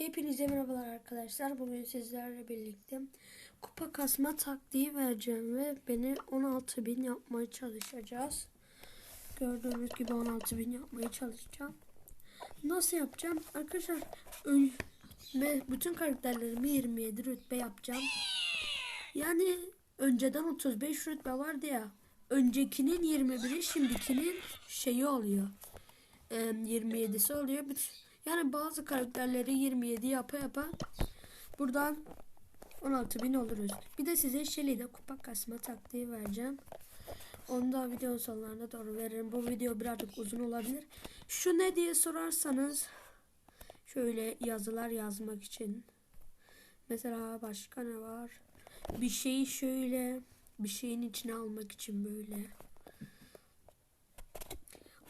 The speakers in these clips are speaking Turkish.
Hepinize merhabalar arkadaşlar. Bugün sizlerle birlikte kupa kasma taktiği vereceğim ve beni 16.000 yapmaya çalışacağız. Gördüğünüz gibi 16.000 yapmaya çalışacağım. Nasıl yapacağım? Arkadaşlar ön ve bütün karakterlerimi 27 rütbe yapacağım. Yani önceden 35 rütbe vardı ya. Öncekinin 21'i şimdikinin şeyi oluyor. Ee, 27'si oluyor. Bütün- Yani bazı karakterleri 27 yapa yapa buradan 16.000 oluruz. Bir de size Shelly'de kupa kasma taktiği vereceğim. Onu da videonun sonlarına doğru veririm. Bu video birazcık uzun olabilir. Şu ne diye sorarsanız şöyle yazılar yazmak için. Mesela başka ne var? Bir şeyi şöyle bir şeyin içine almak için böyle.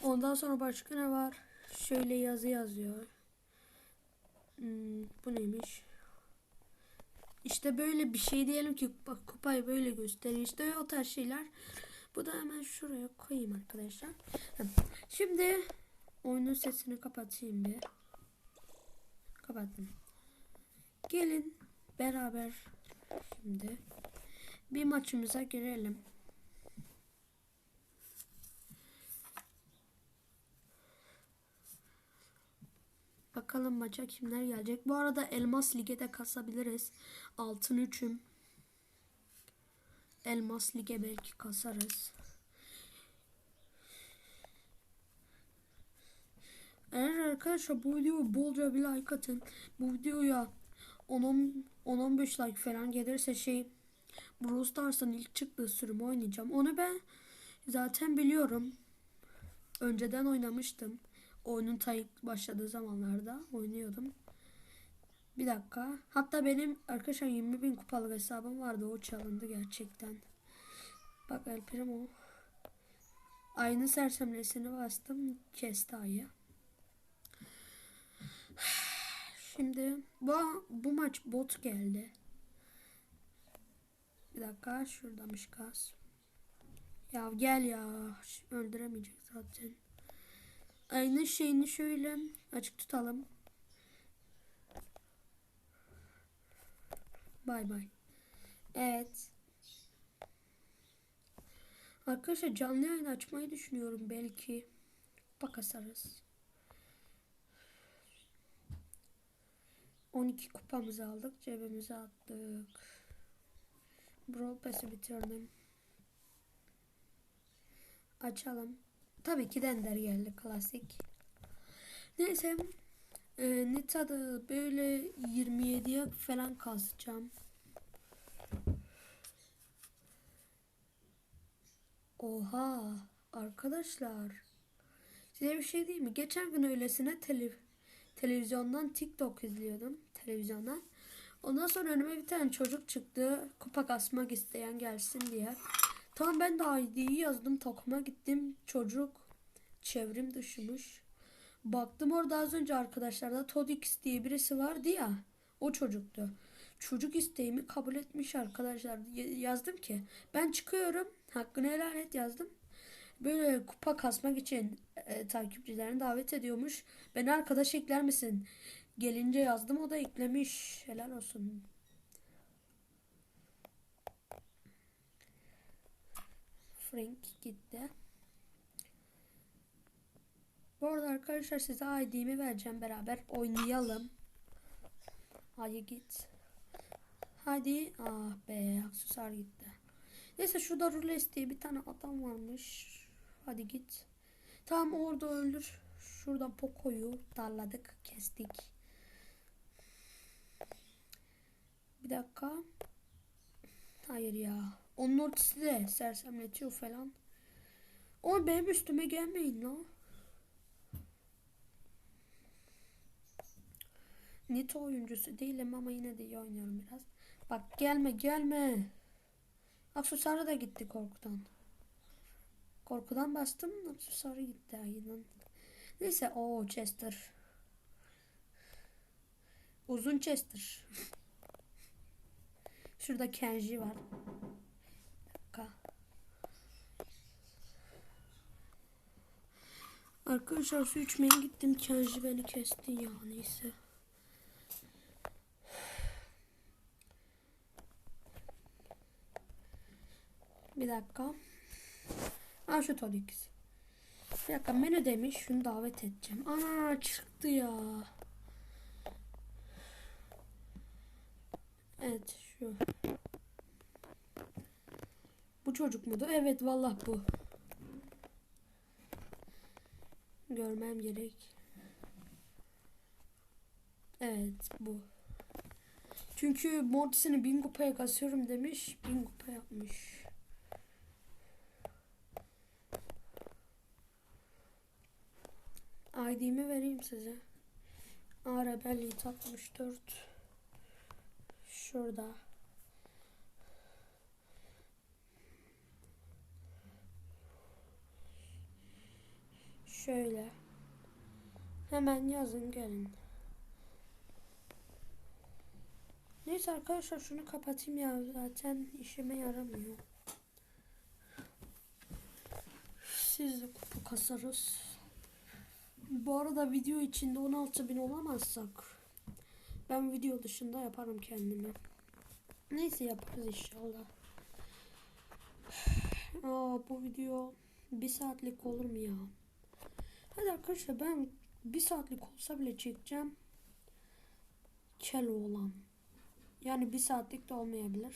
Ondan sonra başka ne var? Şöyle yazı yazıyor. Hmm, bu neymiş? İşte böyle bir şey diyelim ki bak kupayı böyle gösteriyor. İşte o tarz şeyler. Bu da hemen şuraya koyayım arkadaşlar. Şimdi oyunun sesini kapatayım bir. Kapattım. Gelin beraber şimdi bir maçımıza girelim. Bakalım maça kimler gelecek. Bu arada Elmas Lig'e de kasabiliriz. Altın üçüm. Elmas Lig'e belki kasarız. Eğer arkadaşlar bu videoyu bolca bir like atın. Bu videoya 10-15 like falan gelirse şey Brawl Stars'ın ilk çıktığı sürümü oynayacağım. Onu ben zaten biliyorum. Önceden oynamıştım. Oyunun ta ilk başladığı zamanlarda oynuyordum. Bir dakika. Hatta benim arkadaşlar 20 bin kupalık hesabım vardı. O çalındı gerçekten. Bak El Primo. Aynı sersemlesini bastım. Kesti ayı. Şimdi bu, bu maç bot geldi. Bir dakika şuradamış gaz. Ya gel ya. Öldüremeyecek zaten. Aynı şeyini şöyle açık tutalım. Bay bay. Evet. Arkadaşlar canlı yayın açmayı düşünüyorum belki. Bakasarız. 12 kupamızı aldık. Cebimize attık. Brawl Pass'i bitirdim. Açalım. Tabii ki Dender geldi klasik. Neyse. E, Nita'da böyle 27'ye falan kasacağım. Oha arkadaşlar. Size bir şey diyeyim mi? Geçen gün öylesine tele, televizyondan TikTok izliyordum. Televizyondan. Ondan sonra önüme bir tane çocuk çıktı. Kupa kasmak isteyen gelsin diye. Tamam ben de ID'yi yazdım. Takıma gittim. Çocuk çevrim dışımış. Baktım orada az önce arkadaşlarda Todix diye birisi vardı ya. O çocuktu. Çocuk isteğimi kabul etmiş arkadaşlar. Yazdım ki ben çıkıyorum. Hakkını helal et yazdım. Böyle kupa kasmak için e, takipçilerini davet ediyormuş. Beni arkadaş ekler misin? Gelince yazdım o da eklemiş. Helal olsun. Frank gitti. Bu arada arkadaşlar size ID'mi vereceğim beraber oynayalım. Hadi git. Hadi. Ah be aksesuar gitti. Neyse şurada Rules diye bir tane adam varmış. Hadi git. Tamam orada öldür. Şurada Poco'yu darladık, kestik. Bir dakika. Hayır ya. Onun ultisi de sersemletiyor falan. O benim üstüme gelmeyin lan. Nito oyuncusu değilim ama yine de iyi oynuyorum biraz. Bak gelme gelme. Aksesuarı da gitti korkudan. Korkudan bastım aksesuarı gitti aynen. Neyse o Chester. Uzun Chester. Şurada Kenji var. Arkadaşlar su içmeye gittim. Şarjı beni kesti ya neyse. Bir dakika. Ha şu Tolix. Bir dakika menü demiş. Şunu davet edeceğim. Ana çıktı ya. Evet şu. Bu çocuk mu da? Evet vallahi bu. Görmem gerek. Evet bu. Çünkü Mortis'ini bin kupaya kasıyorum demiş. Bin kupa yapmış. ID'mi vereyim size. Arabelli 64. Şurada. Şöyle. Hemen yazın gelin. Neyse arkadaşlar şunu kapatayım ya zaten işime yaramıyor. Siz de kupa kasarız. Bu arada video içinde 16.000 olamazsak ben video dışında yaparım kendime. Neyse yaparız inşallah. Aa, bu video bir saatlik olur mu ya? Hadi arkadaşlar ben bir saatlik olsa bile çekeceğim. Kel olan. Yani bir saatlik de olmayabilir.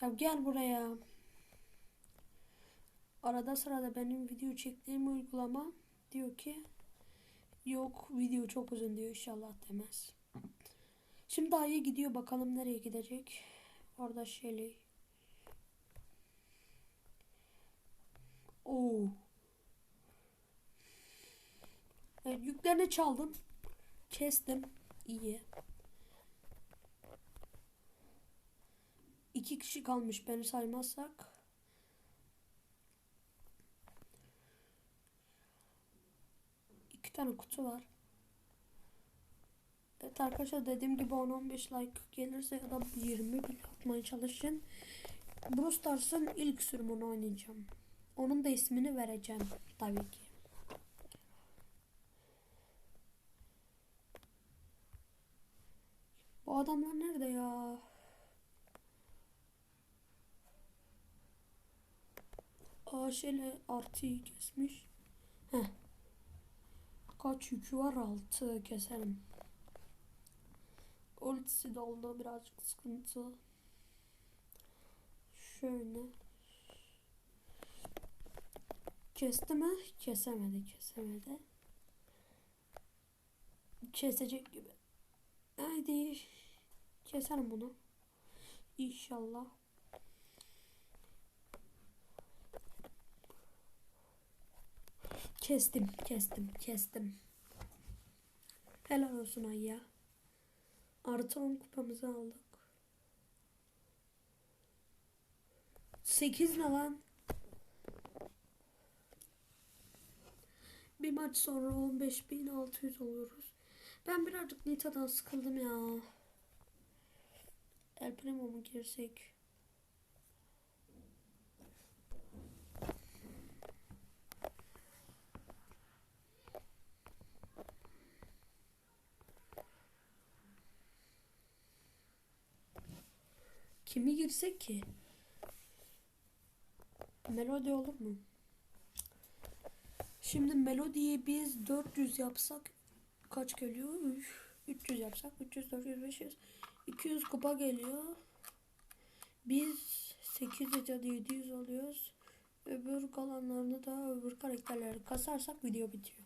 Ya gel buraya. Arada sırada benim video çektiğim uygulama diyor ki yok video çok uzun diyor inşallah demez. Şimdi daha iyi gidiyor bakalım nereye gidecek. Orada Shelly. Oo. Evet, yüklerini çaldım. Kestim. İyi. İki kişi kalmış beni saymazsak. İki tane kutu var. Evet arkadaşlar dediğim gibi 10-15 like gelirse ya da 20 bile atmaya çalışın. Brawl Stars'ın ilk sürümünü oynayacağım. Onun da ismini vereceğim tabii ki. Bu adamlar nerede ya? Aa şöyle artıyı kesmiş. Heh. Kaç yükü var? Altı keselim. Ultisi de oldu birazcık sıkıntı. Şöyle. Kesti mi? Kesemedi, kesemedi. Kesecek gibi. Haydi. Keselim bunu. İnşallah. Kestim, kestim, kestim. Helal olsun ay ya. Artı 10 kupamızı aldık. 8 ne lan? Bir maç sonra 15.600 oluyoruz. Ben birazcık Nita'dan sıkıldım ya. El Primo mu girsek? Kimi girsek ki? Melodi olur mu? Şimdi melodiyi biz 400 yapsak kaç geliyor? 3, 300 yapsak 300, 400, 500, 200 kupa geliyor. Biz 800 ya da 700 alıyoruz. Öbür kalanlarını da öbür karakterleri kasarsak video bitiyor.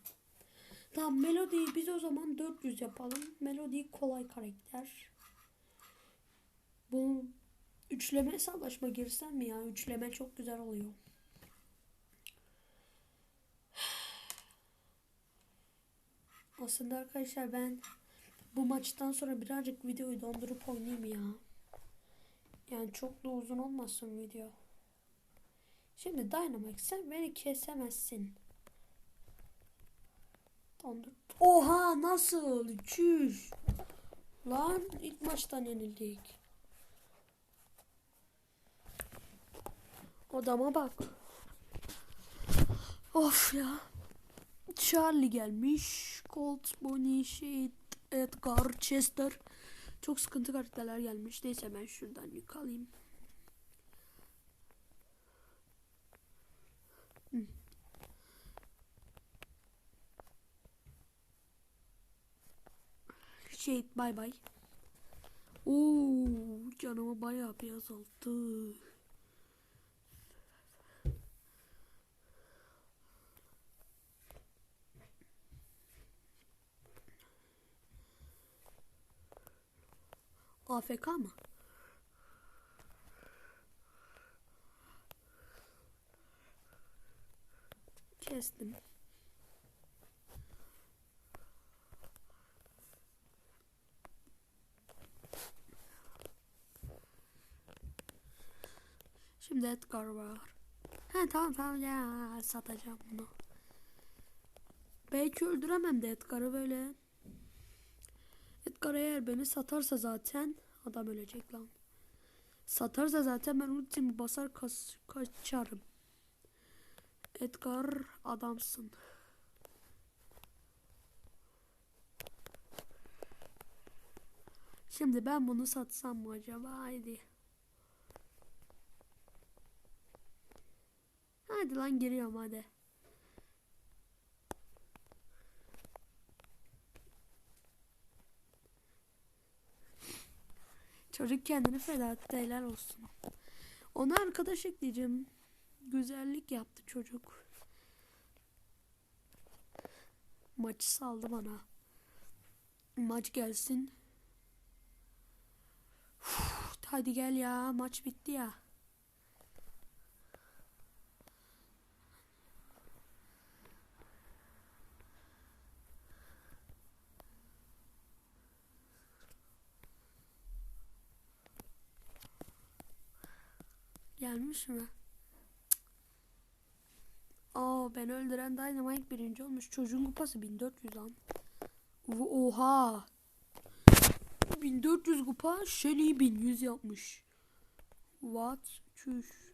Tamam melodiyi biz o zaman 400 yapalım. Melodi kolay karakter. Bu üçleme savaşma girsem mi ya? Üçleme çok güzel oluyor. Aslında arkadaşlar ben bu maçtan sonra birazcık videoyu dondurup oynayayım ya. Yani çok da uzun olmasın video. Şimdi Dynamax sen beni kesemezsin. Dondur. Oha nasıl? Çüş. Lan ilk maçtan yenildik. Odama bak. Of ya. Charlie gelmiş. Colt, Bonnie, Shade, Edgar, Chester. Çok sıkıntı karakterler gelmiş. Neyse ben şuradan yük alayım. Hmm. Shade bay bay. Oo canımı bayağı bir azalttı. AFK mı? Kestim. Şimdi Edgar var. He tamam tamam ya satacağım bunu. Belki öldüremem de Edgar'ı böyle. Edgar eğer beni satarsa zaten adam ölecek lan. Satarsa zaten ben ultimi basar kas, kaçarım. Edgar adamsın. Şimdi ben bunu satsam mı acaba? Haydi. Hadi lan giriyorum hadi. Çocuk kendini feda etti helal olsun. Ona arkadaş ekleyeceğim. Güzellik yaptı çocuk. Maçı saldı bana. Maç gelsin. Uf, hadi gel ya maç bitti ya. Gelmiş mi? Aa ben öldüren Dynamite birinci olmuş. Çocuğun kupası 1400 lan. Oha. 1400 kupa Shelly 1100 yapmış. What? Çüş.